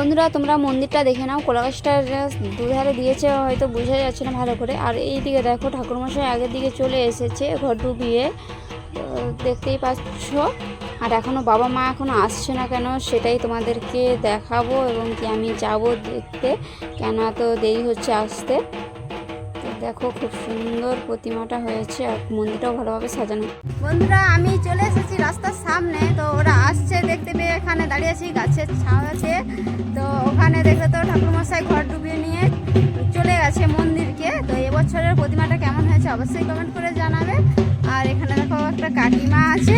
বন্ধুরা, তোমরা মন্দিরটা দেখে নাও। কলাগাছটা দুধারে দিয়েছে, হয়তো বোঝা যাচ্ছে না ভালো করে। আর এই দিকে দেখো, ঠাকুরমশাই আগের দিকে চলে এসেছে ঘর ডুবিয়ে দেখতেই পাচ্ছ। আর এখনও বাবা মা এখনও আসছে না কেন, সেটাই তোমাদেরকে দেখাবো এবং কি আমি যাব দেখতে। কেন এত দেরি হচ্ছে আসতে। দেখো খুব সুন্দর প্রতিমাটা হয়েছে আর মন্দিরটাও ভালোভাবে সাজানো। বন্ধুরা, আমি চলে এসেছি রাস্তার সামনে। তো ওরা আসছে, দেখতে পেয়ে এখানে দাঁড়িয়ে আছি, গাছের ছাও আছে। তো ওখানে দেখলে তো ঠাকুরমশাই ঘর ডুবিয়ে নিয়ে চলে গেছে মন্দিরকে। তো এবছরের প্রতিমাটা কেমন হয়েছে অবশ্যই কমেন্ট করে জানাবে। আর এখানে দেখো একটা কাকিমা আছে।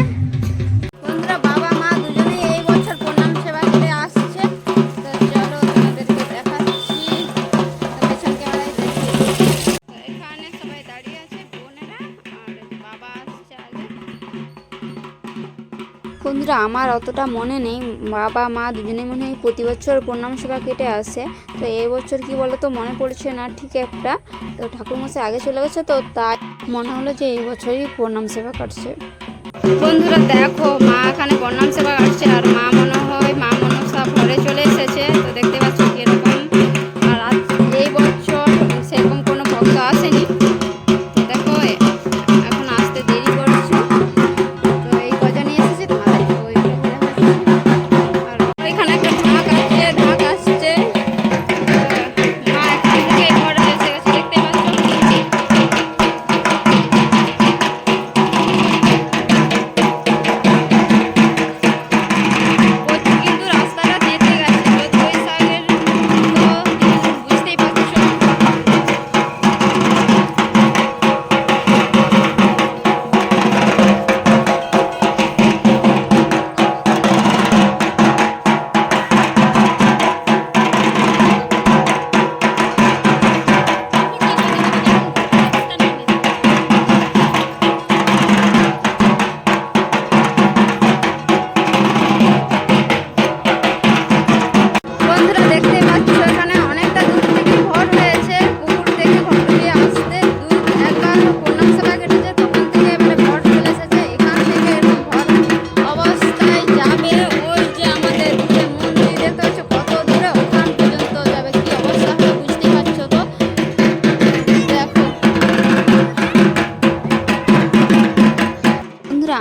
বন্ধুরা, বাবা বন্ধুরা, আমার অতটা মনে নেই। বাবা, মা দুজনে মনে হয় প্রতি বছর প্রণাম সেবা কেটে আসে। তো এবছর বছর কি বলো তো মনে পড়ছে না ঠিক একটা। তো ঠাকুর মশাই আগে চলে গেছে তো, তাই মনে হলো যে এই বছরই প্রণাম সেবা কাটছে। বন্ধুরা, দেখো, মা এখানে প্রণাম সেবা কাটছে আর মা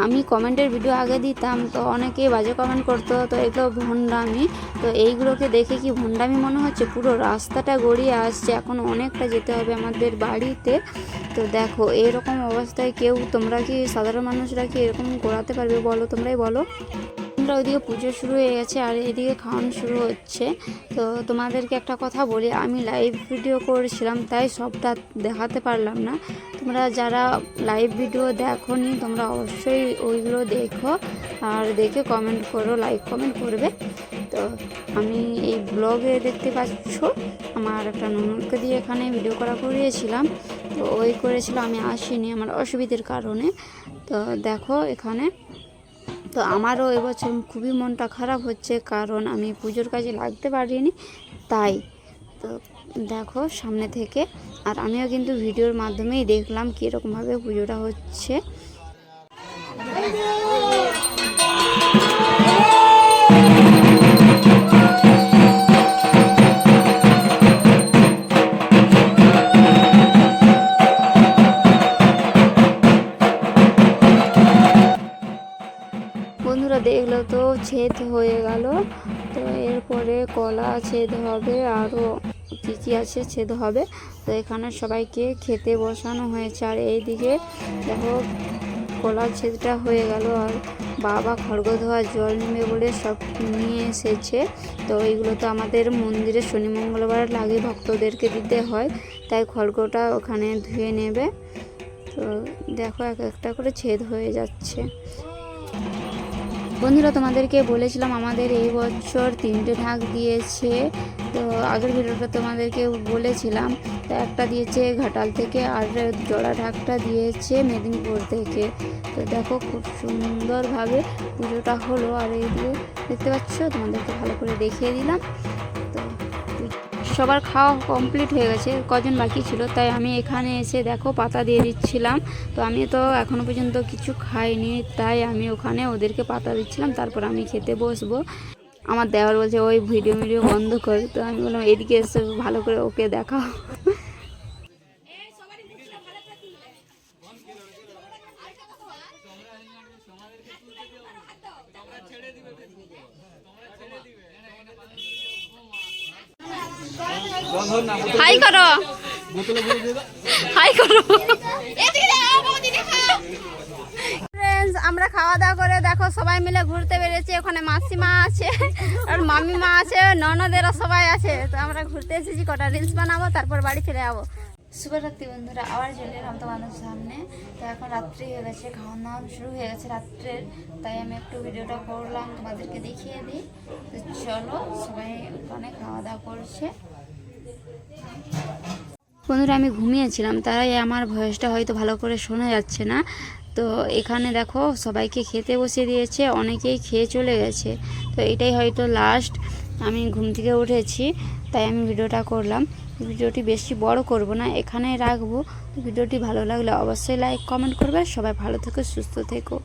আমি কমেন্টের ভিডিও আগে দিতাম, তো অনেকে বাজে কমেন্ট করতো, তো এগুলো ভণ্ডামি। তো এইগুলোকে দেখে কি ভন্ডামি মনে হচ্ছে? পুরো রাস্তাটা গড়িয়ে আসছে, এখন অনেকটা যেতে হবে আমাদের বাড়িতে। তো দেখো, এরকম অবস্থায় কেউ তোমরা কি সাধারণ মানুষরা কি এরকম গড়াতে পারবে বলো তোমরাই বলো? আমরা ওইদিকে পুজো শুরু হয়ে গেছে আর এদিকে খাওয়ানো শুরু হচ্ছে। তো তোমাদেরকে একটা কথা বলি, আমি লাইভ ভিডিও করেছিলাম, তাই সবটা দেখাতে পারলাম না। তোমরা যারা লাইভ ভিডিও দেখো নি তোমরা অবশ্যই ওইগুলো দেখো আর দেখে কমেন্ট করো লাইক কমেন্ট করবে। তো আমি এই ব্লগে দেখতে পাচ্ছ, আমার একটা ননদকে দিয়ে এখানে ভিডিও করা করিয়েছিলাম। তো ওই করেছিল, আমি আসিনি আমার অসুবিধের কারণে। তো দেখো এখানে। তো আমারও এবছর খুবই মনটা খারাপ হচ্ছে, কারণ আমি পুজোর কাজে লাগতে পারিনি, তাই তো দেখো সামনে থেকে। আর আমিও কিন্তু ভিডিওর মাধ্যমেই দেখলাম কীরকমভাবে পুজোটা হচ্ছে। দেখল তো ছেদ হয়ে গেল। তো এরপরে কলা ছেদ হবে আরও কী কী আছে ছেদ হবে। তো এখানে সবাইকে খেতে বসানো হয়েছে। আর এইদিকে দেখো কলার ছেদটা হয়ে গেল। আর বাবা খড়গ ধোয়া জল নেবে বলে সব নিয়ে এসেছে। তো এইগুলো তো আমাদের মন্দিরে শনি, মঙ্গলবার লাগে ভক্তদেরকে দিতে হয়। তাই খড়গটা ওখানে ধুয়ে নেবে। তো দেখো এক একটা করে ছেদ হয়ে যাচ্ছে। বন্ধুরা, তোমাদেরকে বলেছিলাম আমাদের এই বছর তিনটে ঢাক দিয়েছে। তো আগের ভিডিওটা তোমাদেরকে বলেছিলাম, তো একটা দিয়েছে ঘাটাল থেকে, আর জড়া ঢাকটা দিয়েছে মেদিনীপুর থেকে। তো দেখো, খুব সুন্দরভাবে পুজোটা হলো। আর এই দিয়ে দেখতে পাচ্ছ, তোমাদেরকে ভালো করে দেখিয়ে দিলাম। সবার খাওয়া কমপ্লিট হয়ে গেছে, কজন বাকি ছিল, তাই আমি এখানে এসে দেখো পাতা দিয়ে দিচ্ছিলাম। তো আমি তো এখনও পর্যন্ত কিছু খাইনি, তাই আমি ওখানে ওদেরকে পাতা দিচ্ছিলাম, তারপর আমি খেতে বসবো। আমার দেওয়ার বলছে, ওই ভিডিও ভিডিও বন্ধ করে। তো আমি বললাম, এদিকে এসে, ভালো করে ওকে দেখাও। হাই করো। হাই করো। ফ্রেন্ডস আমরা খাওয়া দাওয়া করে দেখো সবাই মিলে ঘুরতে বেরিয়েছি ওখানে মাসিমা আছে আর মামিমা আছে ননদেরা সবাই আছে। তো আমরা ঘুরতে এসেছি কটা রিলস বানাবো তারপর বাড়ি চলে যাব। শুভরাত্রি বন্ধুরা আবার চলে এলাম তোমাদের সামনে। তো এখন রাত্রি হয়ে গেছে খাওয়া দাওয়া শুরু হয়ে গেছে রাত্রের। তাই আমি একটু ভিডিওটা করলাম তোমাদেরকে দেখিয়ে দিই। তো চলো সবাই ওখানে খাওয়া দাওয়া করছে। বন্ধুরা, আমি ঘুমিয়েছিলাম, তাই আমার ভয়েসটা হয়তো ভালো করে শোনা যাচ্ছে না। তো এখানে দেখো, সবাইকে খেতে বসিয়ে দিয়েছে, অনেকেই খেয়ে চলে গেছে। তো এটাই হয়তো লাস্ট আমি ঘুম থেকে উঠেছি, তাই আমি ভিডিওটা করলাম। ভিডিওটি বেশি বড় করব না, এখানেই রাখব। ভিডিওটি ভালো লাগলে অবশ্যই লাইক কমেন্ট করবে। সবাই ভালো থেকো, সুস্থ থেকো।